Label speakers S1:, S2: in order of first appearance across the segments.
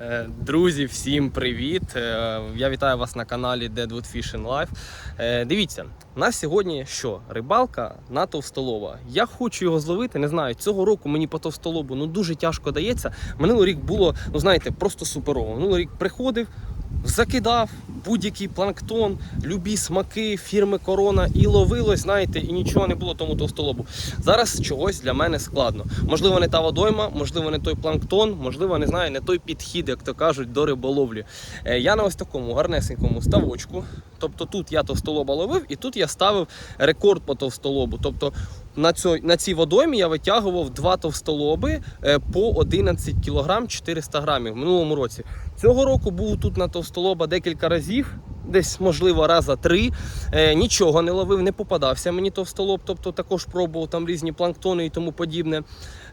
S1: Е, Друзі, всім привіт! Е, Я вітаю вас на каналі Deadwood Fishing Life. Е, Дивіться, у нас сьогодні що? Рибалка на товстолова. Я хочу його зловити. Не знаю, цього року мені по товстолобу ну дуже тяжко дається. Минулий рік було, ну знаєте, просто суперово. Минулий рік приходив. Закидав будь-який планктон, любі смаки фірми Корона і ловилось, знаєте, і нічого не було тому товстолобу. Зараз чогось для мене складно. Можливо, не та водойма, можливо, не той планктон, можливо, не знаю, не той підхід, як то кажуть, до риболовлі. Е, Я на ось такому гарнесенькому ставочку. Тобто тут я товстолоба ловив, і тут я ставив рекорд по товстолобу. Тобто на, цьо, на цій водоймі я витягував два товстолоби е, по 11 кг 400 грамів в минулому році. Цього року був тут на товстолоба декілька разів. Десь, можливо, раза три. Е, нічого не ловив, не попадався мені товстолоб, тобто також пробував там різні планктони і тому подібне.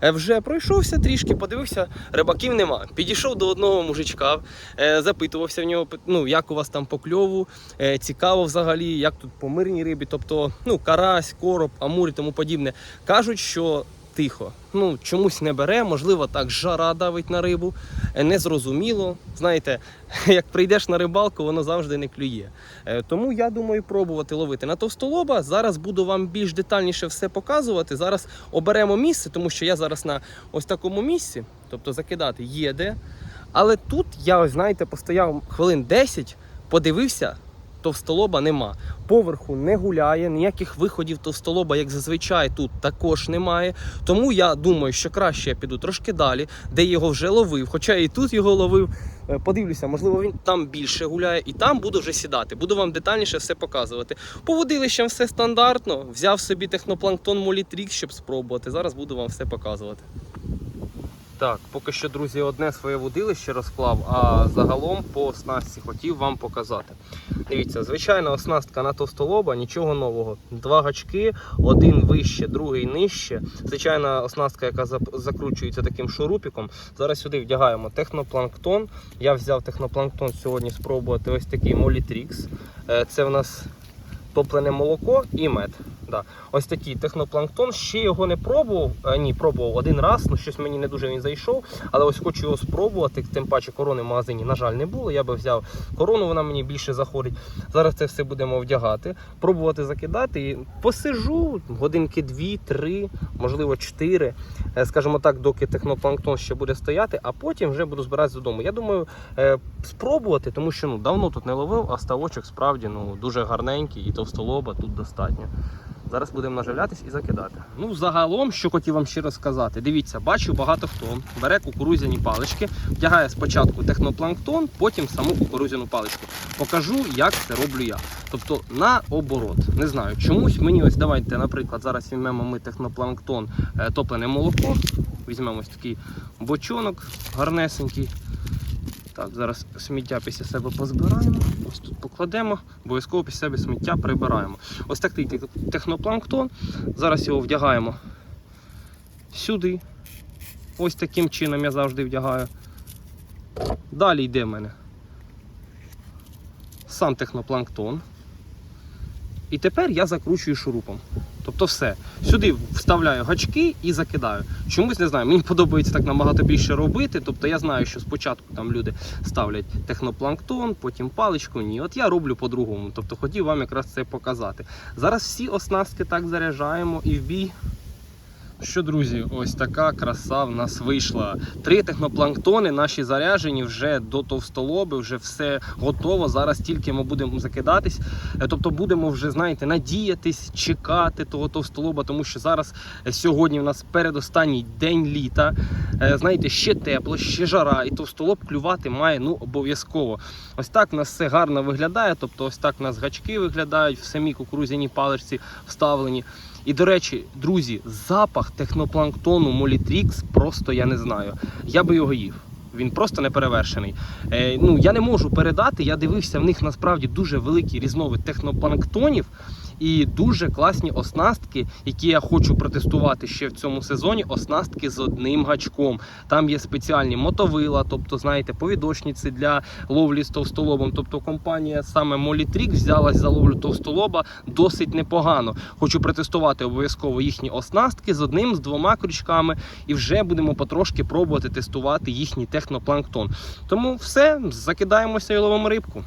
S1: Е, вже пройшовся трішки, подивився, рибаків нема. Підійшов до одного мужичка, е, запитувався в нього, ну, як у вас там по кльову, е, цікаво взагалі, як тут по мирній рибі, тобто ну, карась, короб, амур і тому подібне. Кажуть, що тихо. Ну, чомусь не бере, можливо, так жара давить на рибу, е, незрозуміло. Знаєте, як прийдеш на рибалку, воно завжди не клює. Е, Тому я думаю пробувати ловити на товстолоба. Зараз буду вам більш детальніше все показувати. Зараз оберемо місце, тому що я зараз на ось такому місці, тобто закидати є де. Але тут я, знаєте, постояв хвилин 10, подивився, товстолоба нема. Поверху не гуляє, ніяких виходів товстолоба, як зазвичай, тут також немає. Тому я думаю, що краще я піду трошки далі, де його вже ловив. Хоча і тут його ловив. Е, Подивлюся, можливо, він там більше гуляє, і там буду вже сідати. Буду вам детальніше все показувати. По водилищам все стандартно. Взяв собі технопланктон Молітрікс, щоб спробувати. Зараз буду вам все показувати. Так, поки що, друзі, одне своє водилище розклав, а загалом по оснастці хотів вам показати. Дивіться, звичайна оснастка на товстолоба, нічого нового. Два гачки, один вище, другий нижче. Звичайна оснастка, яка закручується таким шурупіком. Зараз сюди вдягаємо технопланктон. Я взяв технопланктон сьогодні спробувати ось такий Молітрікс. Е, Це в нас топлене молоко і мед. Да. Ось такий технопланктон. Ще його не пробував. А, ні, пробував один раз, ну щось мені не дуже він зайшов. Але ось хочу його спробувати. Тим паче корони в магазині, на жаль, не було. Я би взяв корону, вона мені більше заходить. Зараз це все будемо вдягати, пробувати закидати. І посижу годинки дві-три, можливо, чотири. Е, Скажімо так, доки технопланктон ще буде стояти, а потім вже буду збиратися додому. Я думаю, е, спробувати, тому що ну давно тут не ловив, а ставочок справді ну дуже гарненький і товстолоба тут достатньо. Зараз будемо наживлятись і закидати. Ну, загалом, що хотів вам ще розказати. Дивіться, бачу багато хто бере кукурудзяні палички, вдягає спочатку технопланктон, потім саму кукурудзяну паличку. Покажу, як це роблю я. Тобто наоборот. Не знаю, чомусь мені ось давайте, наприклад, зараз візьмемо ми технопланктон, е, топлене молоко. Візьмемо ось такий бочонок гарнесенький. Так, зараз сміття після себе позбираємо. Ось тут покладемо, обов'язково після себе сміття прибираємо. Ось такий технопланктон. Зараз його вдягаємо сюди. Ось таким чином я завжди вдягаю. Далі йде в мене сам технопланктон. І тепер я закручую шурупом. Тобто все. Сюди вставляю гачки і закидаю. Чомусь не знаю, мені подобається так набагато більше робити. Тобто я знаю, що спочатку там люди ставлять технопланктон, потім паличку. Ні, от я роблю по-другому. Тобто хотів вам якраз це показати. Зараз всі оснастки так заряджаємо і в бій. Що, друзі, ось така краса в нас вийшла. Три технопланктони наші заряджені вже до товстолоби, вже все готово. Зараз тільки ми будемо закидатись. Е, Тобто будемо вже, знаєте, надіятись, чекати того товстолоба, тому що зараз е, сьогодні в нас передостанній день літа. Е, Знаєте, ще тепло, ще жара, і товстолоб клювати має ну обов'язково. Ось так в нас все гарно виглядає. Тобто, ось так в нас гачки виглядають в самій кукурузяній паличці вставлені. І до речі, друзі, запах технопланктону Молітрікс просто я не знаю. Я би його їв. Він просто не перевершений. Е, ну, я не можу передати. Я дивився в них насправді дуже великий різновид технопланктонів. І дуже класні оснастки, які я хочу протестувати ще в цьому сезоні. Оснастки з одним гачком. Там є спеціальні мотовила, тобто, знаєте, повідочниці для ловлі з товстолобом. Тобто компанія саме Molitrix взялась за ловлю товстолоба досить непогано. Хочу протестувати обов'язково їхні оснастки з одним, з двома крючками, і вже будемо потрошки пробувати тестувати їхній технопланктон. Тому все, закидаємося і ловимо рибку.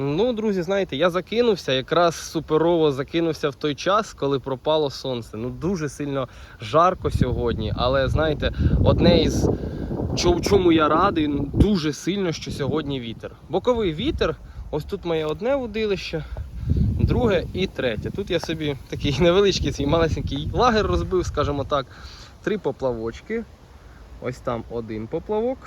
S1: Ну, друзі, знаєте, я закинувся, якраз суперово закинувся в той час, коли пропало сонце. Ну, дуже сильно жарко сьогодні. Але знаєте, одне із чому я радий, ну, дуже сильно, що сьогодні вітер. Боковий вітер, ось тут моє одне водилище, друге і третє. Тут я собі такий невеличкий свій малесенький лагер розбив, скажімо так, три поплавочки. Ось там один поплавок.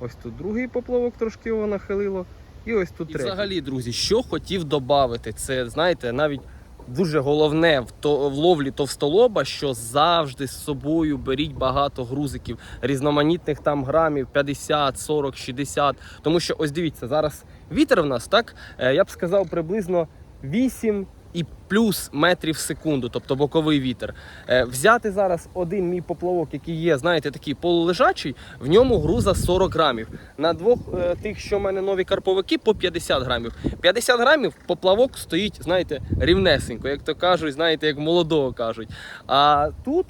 S1: Ось тут другий поплавок трошки його нахилило. І ось тут
S2: І
S1: третій.
S2: взагалі,
S1: друзі, що хотів додати, це знаєте, навіть дуже головне в, то, в ловлі товстолоба, що завжди з собою беріть багато грузиків, різноманітних там грамів 50, 40, 60. Тому що ось дивіться, зараз вітер в нас, так? Е, Я б сказав приблизно 8 і плюс метрів в секунду, тобто боковий вітер. Е, Взяти зараз один мій поплавок, який є, знаєте, такий полулежачий, в ньому груза 40 грамів. На двох е, тих, що в мене нові карповики, по 50 грамів. 50 грамів поплавок стоїть, знаєте, рівнесенько, як то кажуть, знаєте, як молодого кажуть. А тут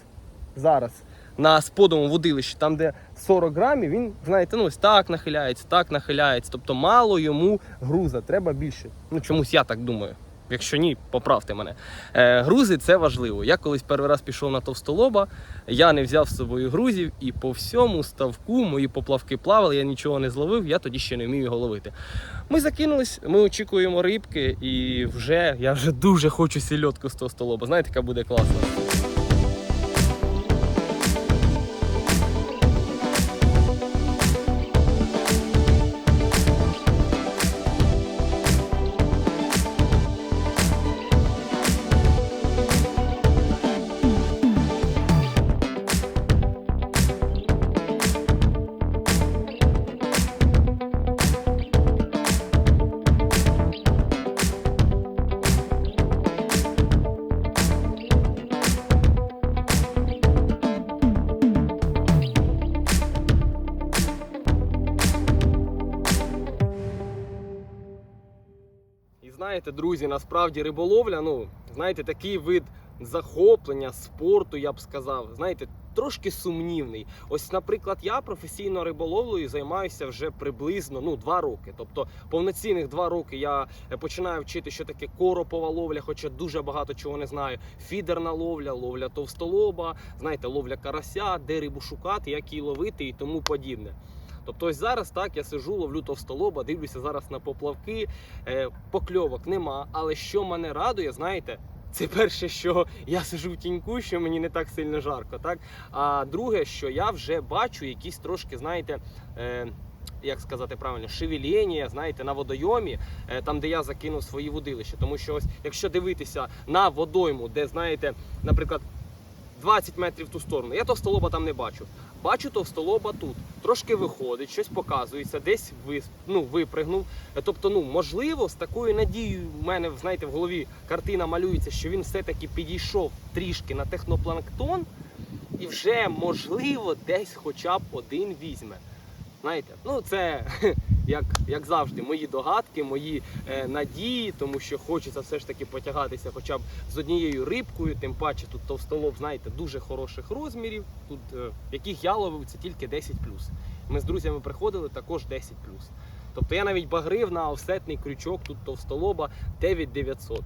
S1: зараз. На сподому водилищі, там де 40 грамів, він, знаєте, ну ось так нахиляється, так нахиляється. Тобто мало йому груза, треба більше. Ну чомусь я так думаю. Якщо ні, поправте мене. Е, грузи це важливо. Я колись перший раз пішов на товстолоба, я не взяв з собою грузів, і по всьому ставку мої поплавки плавали, я нічого не зловив, я тоді ще не вмів його ловити. Ми закинулись, ми очікуємо рибки, і вже я вже дуже хочу сільотку з товстолоба. Знаєте, яка буде класна. Знаєте, друзі, насправді риболовля, ну, знаєте, такий вид захоплення, спорту, я б сказав, знаєте, трошки сумнівний. Ось, наприклад, я професійно риболовлею займаюся вже приблизно ну, два роки. Тобто повноцінних два роки я е, починаю вчити, що таке коропова ловля, хоча дуже багато чого не знаю. Фідерна ловля, ловля товстолоба, знаєте, ловля карася, де рибу шукати, як її ловити і тому подібне. Тобто ось зараз так я сижу, ловлю товстолоба, дивлюся зараз на поплавки, е, покльовок нема. Але що мене радує, знаєте, це перше, що я сижу в тіньку, що мені не так сильно жарко. Так? А друге, що я вже бачу якісь трошки, знаєте. Е, як сказати правильно, шевеління, знаєте, на водойомі, е, там, де я закинув свої водилища. Тому що ось, якщо дивитися на водойму, де, знаєте, наприклад, 20 метрів ту сторону, я товстолоба там не бачу. Бачу товстолоба тут. Трошки виходить, щось показується, десь ви, ну, випригнув. Тобто, ну, можливо, з такою надією в мене, знаєте, в голові картина малюється, що він все-таки підійшов трішки на технопланктон і вже, можливо, десь хоча б один візьме. Знаєте, ну це як, як завжди, мої догадки, мої е, надії, тому що хочеться все ж таки потягатися хоча б з однією рибкою, тим паче тут товстолоб, знаєте, дуже хороших розмірів, тут, е, яких я ловив, це тільки 10 Ми з друзями приходили також 10 Тобто я навіть багрив на офсетний крючок тут товстолоба 9900.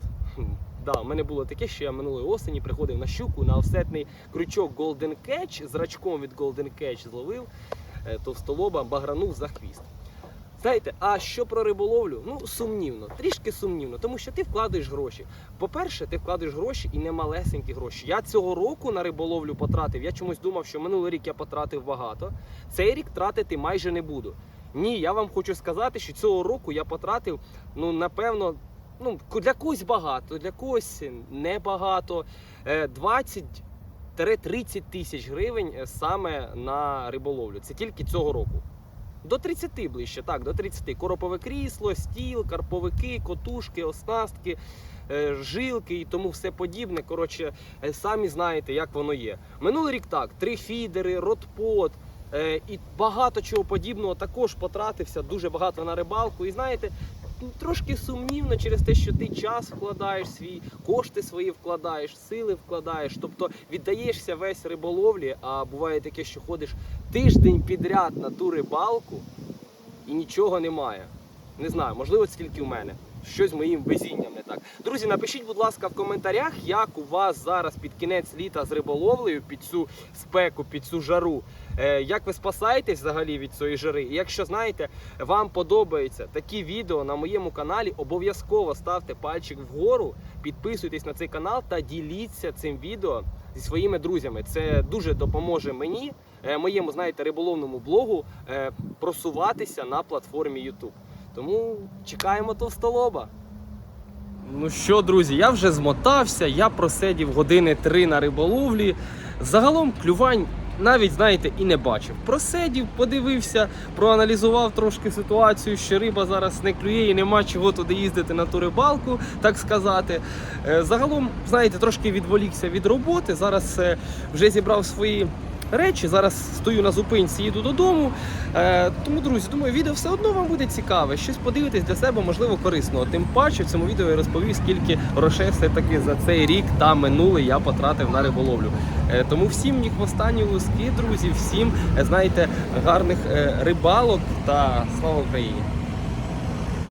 S1: Да, у мене було таке, що я минулої осені приходив на щуку на офсетний крючок Golden Catch з рачком від Golden Catch зловив товстолоба, багранув за хвіст. Знаєте, а що про риболовлю? Ну, сумнівно, трішки сумнівно, тому що ти вкладаєш гроші. По-перше, ти вкладаєш гроші і не малесенькі гроші. Я цього року на риболовлю потратив. Я чомусь думав, що минулий рік я потратив багато. Цей рік тратити майже не буду. Ні, я вам хочу сказати, що цього року я потратив, ну, напевно, ну, для когось багато, для когось небагато. Е, 20 30 тисяч гривень е, саме на риболовлю. Це тільки цього року. До 30 ближче, так, до 30. Коропове крісло, стіл, карповики, котушки, оснастки, е, жилки і тому все подібне. Коротше, е, самі знаєте, як воно є. Минулий рік так, три фідери, ротпот. І багато чого подібного також потратився дуже багато на рибалку. І знаєте, трошки сумнівно через те, що ти час вкладаєш свій, кошти свої вкладаєш, сили вкладаєш, тобто віддаєшся весь риболовлі, а буває таке, що ходиш тиждень підряд на ту рибалку і нічого немає. Не знаю, можливо, скільки в мене. Щось моїм везінням. Друзі, напишіть, будь ласка, в коментарях, як у вас зараз під кінець літа з риболовлею, під цю спеку, під цю жару. Е, як ви спасаєтесь взагалі від цієї жари? І якщо знаєте, вам подобаються такі відео на моєму каналі, обов'язково ставте пальчик вгору, підписуйтесь на цей канал та діліться цим відео зі своїми друзями. Це дуже допоможе мені, е, моєму, знаєте, риболовному блогу е, просуватися на платформі YouTube. Тому чекаємо товстолоба. Ну що, друзі, я вже змотався, я просидів години три на риболовлі. Загалом клювань навіть, знаєте, і не бачив. Просидів, подивився, проаналізував трошки ситуацію, що риба зараз не клює і нема чого туди їздити на ту рибалку, так сказати. Е, Загалом, знаєте, трошки відволікся від роботи. Зараз е, вже зібрав свої речі. Зараз стою на зупинці, їду додому. Е, тому, друзі, думаю, відео все одно вам буде цікаве. Щось подивитись для себе, можливо, корисного. Тим паче в цьому відео я розповів, скільки грошей все-таки за цей рік та минулий я потратив на риболовлю. Е, тому всім ні останні луски, друзі, всім, е, знаєте, гарних е, рибалок та слава Україні!